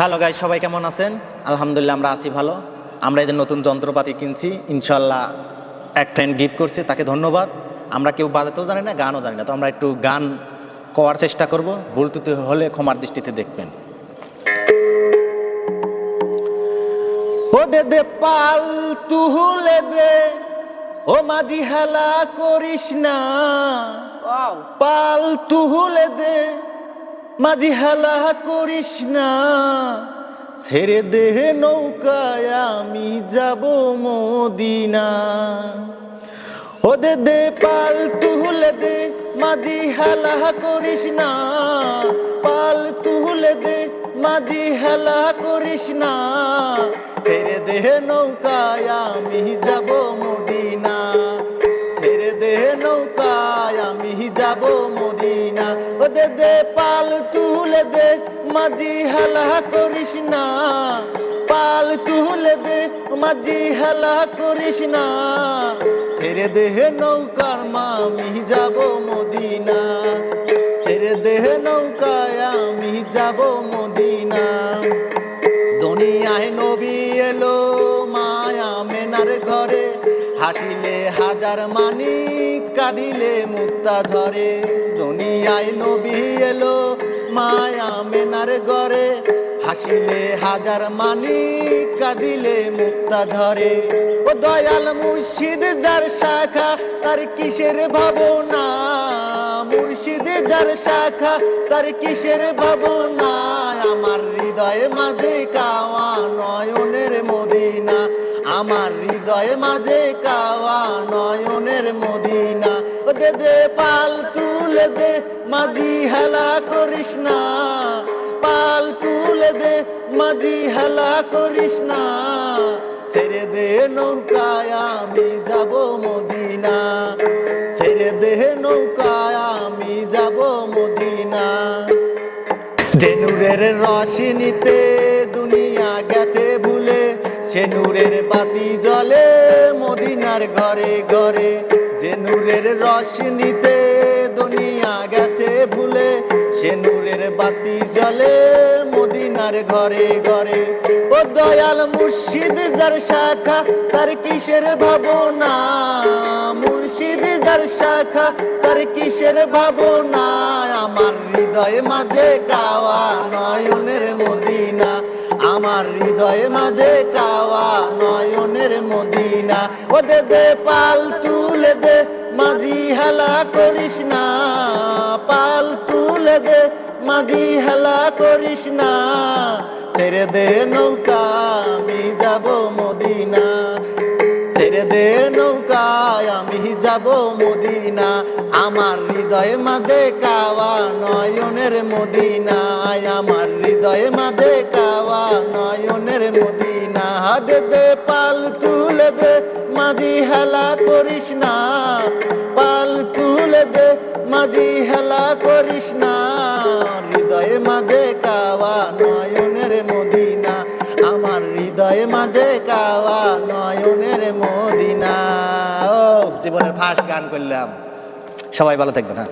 Hello guy সবাই কেমন আছেন? আলহামদুলিল্লাহ আমরা আছি ভালো। আমরা এই যে নতুন যন্ত্রপাতি কিনছি ইনশাল্লাহ এক ফ্রেন্ড গিফট করছে তাকে ধন্যবাদ। আমরা কেউ বাজাতেও জানি না গানও জানি না। তো আমরা একটু গান করার চেষ্টা করব। ভুল ত্রুটি হলে ক্ষমার দৃষ্টিতে দেখবেন। ও দে দে পাল তুহুলে দে ও মাঝি হেলা করিস না। পাল তুহুলে দে মাঝি হেলা করিস না, ছেড়ে দে নৌকায়, আমি যাব মদিনা। ও দে পাল তুহুলে দে, মাঝি হেলা করিস না, পাল তুহুলে দে, মাঝি হেলা করিস না, ছেড়ে দে নৌকায়, আমি যাব মদিনা। ছেড়ে দে নৌকায়, আমি যাব মদিনা ও দে দে পাল তুলে দে, মাঝি হেলা করিস না। পাল তুলে দে, মাঝি হেলা করিস না। ছেড়ে দে নৌকার মামি যাব মদিনা। ছেড়ে দে নৌকায়, আমি যাব মদিনা। দুনিয়ায় নবী এলো, মায়া মেনার ঘরে। হাসিলে হাজার মানি, কাঁদিলে মুক্তা ঝরে। দুনিয়ায় নবী এলো মায়া মেনার ঘরে। হাসিলে হাজার মানি, কাঁদিলে মুক্তা ঝরে। ও দয়াল মুর্শিদ, যার শাখা, তার কিসের ভাবনা? মুর্শিদ, যার শাখা, তার কিসের ভাবনা? আমার হৃদয়ে মাঝে কাওয়া নয়নের মদিনা। আমার হৃদয়ে মাঝে কাওয়া নয়নের মদিনা। ও দে দে, পাল তুলে দে, মাঝি হেলা করিস না। পাল তুলে দে, মাঝি হেলা করিস না। ছেড়ে দে নৌকায় আমি যাব মদিনা। ছেড়ে দে নৌকায় আমি যাব মদিনা। যে নূরের দুনিয়া গেছে। সে নূরের বাতি জ্বলে মদিনার ঘরে ঘরে। যে নূরের রশিনীতে দুনিয়া গেছে ভুলে, সে নূরের বাতি জ্বলে মদিনার ঘরে ঘরে। ও দয়াল মুর্শিদ, যার শাখা, তার কিসের ভাবনা? মুর্শিদ, যার শাখা, তার কিসের ভাবনা? আমার হৃদয় মাঝে কাওয়া নয়নের মদিনা। আমার হৃদয়ে মাঝে কাওয়া নয়নের মদিনা। ও দে দে পাল তুলে দে, মাঝি হেলা করিস না। পাল তুলে দে, মাঝি হেলা করিস না। ছেড়ে দে নৌকা, আমি যাব মদিনা। ছেড়ে দে নৌকায়, আমি যাব মদিনা। আমার হৃদয়ে মাঝে কাওয়া নয়নের মদিনায়। আমার হৃদয়ে মাঝে কাওয়া নয়নের মদিনা। দে দে পাল, তুলে দে মাঝি হেলা করিস না। পাল, তুলে দে মাঝি হেলা করিস না। মদিনা। ও জীবনের ফার্স্ট গান করলাম। সবাই ভালো থাকবে না